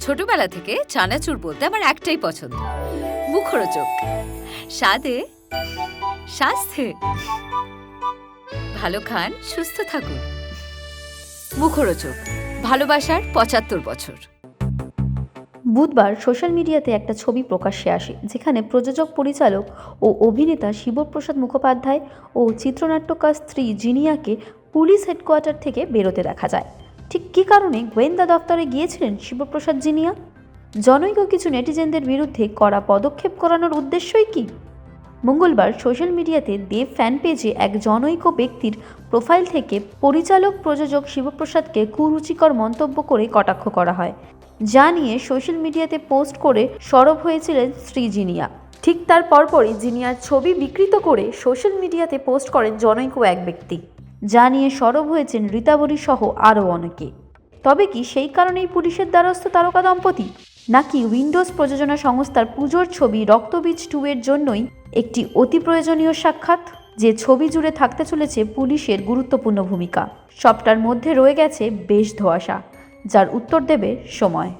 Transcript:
ছোটবেলা থেকে চানাচুর বলতে আমার একটাই পছন্দ। মুখরোচক। স্বাদে স্বাস্থ্যে ভালো খান, সুস্থ থাকুন। মুখরোচক। ভালোবাসার পঁচাত্তর বছর। বুধবার সোশ্যাল মিডিয়াতে একটা ছবি প্রকাশ্যে আসে, যেখানে প্রযোজক, পরিচালক ও অভিনেতা শিবপ্রসাদ মুখোপাধ্যায় ও চিত্রনাট্যকার স্ত্রী জিনিয়াকে পুলিশ হেডকোয়ার্টার থেকে বেরোতে দেখা যায়। ঠিক কী কারণে গোয়েন্দা দপ্তরে গিয়েছিলেন শিবপ্রসাদ জিনিয়া? জনৈক কিছু নেটিজেনদের বিরুদ্ধে কড়া পদক্ষেপ করানোর উদ্দেশ্যই কি? মঙ্গলবার সোশ্যাল মিডিয়াতে দেব ফ্যান পেজে এক জনৈক ব্যক্তির প্রোফাইল থেকে পরিচালক প্রযোজক শিবপ্রসাদকে কুরুচিকর মন্তব্য করে কটাক্ষ করা হয়, যা নিয়ে সোশ্যাল মিডিয়াতে পোস্ট করে সরব হয়েছিলেন শ্রী জিনিয়া। ঠিক তার পরপরই জিনিয়ার ছবি বিকৃত করে সোশ্যাল মিডিয়াতে পোস্ট করেন জনৈক এক ব্যক্তি। যা নিয়ে সরব হয়েছেন রীতাবরী সহ আরও অনেকে। তবে কি সেই কারণেই পুলিশের দ্বারস্থ তারকা দম্পতি? নাকি উইন্ডোজ প্রযোজনা সংস্থার পুজোর ছবি রক্তবীজ টু এর জন্যই একটি অতি প্রয়োজনীয় সাক্ষাৎ? যে ছবি জুড়ে থাকতে চলেছে পুলিশের গুরুত্বপূর্ণ ভূমিকা। সবটার মধ্যে রয়ে গেছে বেশ ধোঁয়াশা, যার উত্তর দেবে সময়।